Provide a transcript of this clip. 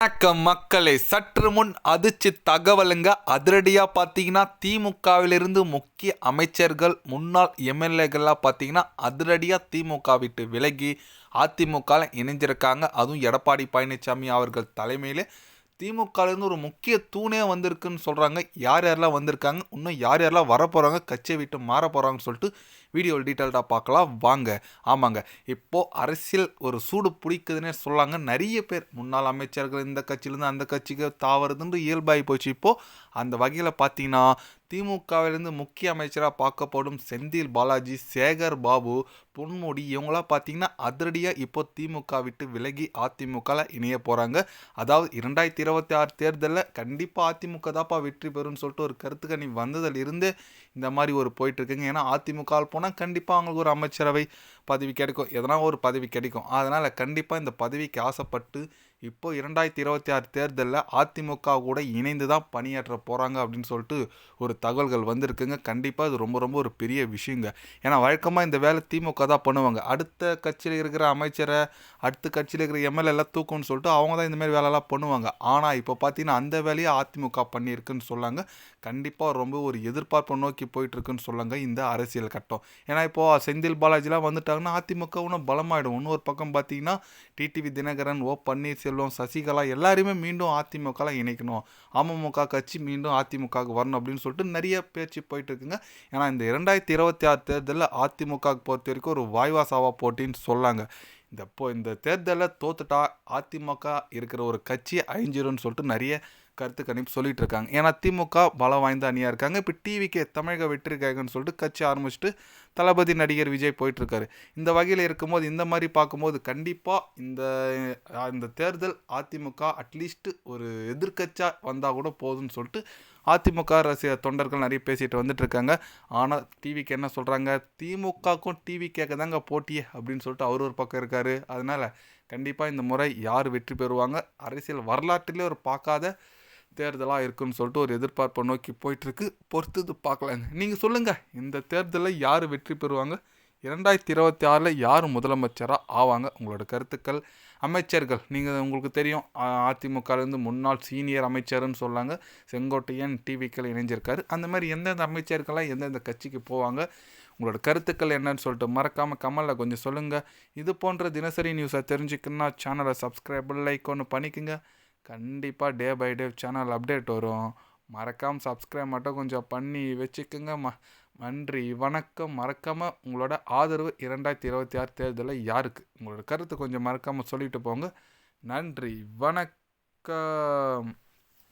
வணக்கம் மக்களை சற்று முன் அதிர்ச்சி தகவலுங்க அதிரடியாக பார்த்தீங்கன்னா திமுகவிலிருந்து முக்கிய அமைச்சர்கள் முன்னாள் எம்எல்ஏகள்லாம் பார்த்தீங்கன்னா அதிரடியாக திமுக விட்டு விலகி அதிமுகவில் இணைஞ்சிருக்காங்க. அதுவும் எடப்பாடி பழனிசாமி அவர்கள் தலைமையில் திமுகலேருந்து ஒரு முக்கிய தூணே வந்திருக்குன்னு சொல்கிறாங்க யார் யாரெல்லாம் வந்திருக்காங்க? இன்னும் யார் யாரெல்லாம் வரப்போகிறாங்க கட்சியை விட்டு மாற போகிறாங்கன்னு சொல்லிட்டு வீடியோ டீட்டெயில்டாக பார்க்கலாம். வாங்க. ஆமாங்க. இப்போது அரசியல் ஒரு சூடு பிடிக்குதுன்னே சொல்லாங்க. நிறைய பேர். முன்னாள் அமைச்சர்கள் இந்த கட்சியிலேருந்து அந்த கட்சிக்கு தாவறதுன்னு இயல்பாகி போச்சு. இப்போது அந்த வகையில் பார்த்தீங்கன்னா திமுகவிலிருந்து முக்கிய அமைச்சராக பார்க்கப்படும் செந்தில் பாலாஜி சேகர் பாபு பொன்முடி இவங்களாம் பார்த்தீங்கன்னா அதிரடியாக இப்போ திமுக விட்டு விலகி அதிமுகவில் இணைய போகிறாங்க அதாவது இரண்டாயிரத்தி இருபத்தி ஆறு தேர்தலில் கண்டிப்பாக அதிமுக தான்ப்பா வெற்றி பெறும்னு சொல்லிட்டு ஒரு கருத்து கணி வந்ததில் இருந்தே இந்த மாதிரி ஒரு போயிட்டுருக்குங்க ஏன்னா அதிமுக போனால் கண்டிப்பாக அவங்களுக்கு ஒரு அமைச்சரவை பதவி கிடைக்கும். எதனா ஒரு பதவி கிடைக்கும். அதனால் கண்டிப்பாக இந்த பதவிக்கு ஆசைப்பட்டு இப்போ இரண்டாயிரத்தி இருபத்தி ஆறு தேர்தலில் அதிமுக கூட இணைந்து தான் பணியாற்ற போகிறாங்க அப்படின்னு சொல்லிட்டு ஒரு தகவல்கள் வந்திருக்குங்க. கண்டிப்பாக இது ரொம்ப ரொம்ப ஒரு பெரிய விஷயங்க. ஏன்னா வழக்கமாக இந்த வேலை திமுக தான் பண்ணுவாங்க. அடுத்த கட்சியில் இருக்கிற அமைச்சரை அடுத்த கட்சியில் இருக்கிற எம்எல்ஏ எல்லாம் சொல்லிட்டு அவங்க தான் இந்தமாரி வேலைலாம் பண்ணுவாங்க. ஆனால் இப்போ பார்த்தீங்கன்னா அந்த வேலையை அதிமுக பண்ணியிருக்குன்னு சொல்லாங்க. கண்டிப்பாக ரொம்ப ஒரு எதிர்பார்ப்பை நோக்கி போயிட்டுருக்குன்னு சொல்லாங்க இந்த அரசியல் கட்டம். ஏன்னா இப்போது செந்தில் பாலாஜிலாம் வந்துட்டாங்கன்னா அதிமுக இன்னும் பலமாயிடும். இன்னொரு பக்கம் பார்த்தீங்கன்னா டிடிவி தினகரன் ஓ செல்வம் சசிகலா எல்லாருமே மீண்டும் அதிமுகலாம் இணைக்கணும். அமமுக கட்சி மீண்டும் அதிமுகவுக்கு வரணும் அப்படின்னு சொல்லிட்டு நிறைய பேச்சு போயிட்டு இருக்குங்க. ஏன்னா இந்த இரண்டாயிரத்தி இருபத்தி ஆறு தேர்தலில் அதிமுகவுக்கு பொறுத்த வரைக்கும் ஒரு வாய்வாசாவா போட்டின்னு சொல்லாங்க. இந்த இப்போ இந்த தேர்தலில் தோத்துட்டா அதிமுக இருக்கிற ஒரு கட்சி அழிஞ்சிரும்னு சொல்லிட்டு நிறைய கருத்து கணிப்பு சொல்லிட்டு இருக்காங்க ஏன்னா திமுக பலம் வாய்ந்த அணியாக இருக்காங்க. இப்போ டிவிக்கு தமிழக வெற்றி கழகம்னு சொல்லிட்டு கட்சி ஆரம்பிச்சுட்டு தளபதி நடிகர் விஜய் போயிட்டுருக்காரு. இந்த வகையில் இருக்கும்போது இந்த மாதிரி பார்க்கும்போது கண்டிப்பாக இந்த இந்த தேர்தல் அதிமுக அட்லீஸ்ட் ஒரு எதிர்கட்சியாக வந்தால் கூட போதும்னு சொல்லிட்டு அதிமுக ரசிக தொண்டர்கள் நிறைய பேசிகிட்டு வந்துட்டுருக்காங்க. ஆனால் டிவிக்கு என்ன சொல்கிறாங்க திமுகக்கும் டிவி கேட்க தாங்க போட்டியே அப்படின்னு சொல்லிட்டு அவர் ஒரு பக்கம் இருக்கார். அதனால் கண்டிப்பாக இந்த முறை யார் வெற்றி பெறுவாங்க? அரசியல் வரலாற்றிலே ஒரு பார்க்காத தேர்தலாக இருக்குன்னு சொல்லிட்டு ஒரு எதிர்பார்ப்பை நோக்கி போயிட்டுருக்கு. பொறுத்தது பார்க்கலாங்க. நீங்கள் சொல்லுங்கள் இந்த தேர்தலில் யார் வெற்றி பெறுவாங்க? இரண்டாயிரத்தி இருபத்தி ஆறில் யார் முதலமைச்சராக ஆவாங்க? உங்களோட கருத்துக்கள் அமைச்சர்கள் நீங்கள் உங்களுக்கு தெரியும் அதிமுகலேருந்து முன்னாள் சீனியர் அமைச்சர்னு சொல்லாங்க. செங்கோட்டையன் டிவிக்கள் இணைஞ்சிருக்காரு. அந்த மாதிரி எந்தெந்த அமைச்சர்கள்லாம் எந்தெந்த கட்சிக்கு போவாங்க? உங்களோட கருத்துக்கள் என்னன்னு சொல்லிட்டு மறக்காமல் கமலில் கொஞ்சம் சொல்லுங்கள் இது போன்ற தினசரி நியூஸை தெரிஞ்சுக்கணுன்னா சேனலை சப்ஸ்கிரைப் லைக் ஒன்று பண்ணிக்கோங்க. கண்டிப்பாக day by day channel update வரும். மறக்காமல் சப்ஸ்கிரைப் மட்டும் கொஞ்சம் பண்ணி வச்சுக்கோங்க. ம நன்றி வணக்கம். மறக்காமல் உங்களோட ஆதரவு இரண்டாயிரத்தி இருபத்தி ஆறு தேர்தலில் யாருக்கு? உங்களோட கருத்து கொஞ்சம் மறக்காமல் சொல்லிட்டு போங்க. நன்றி வணக்கம்.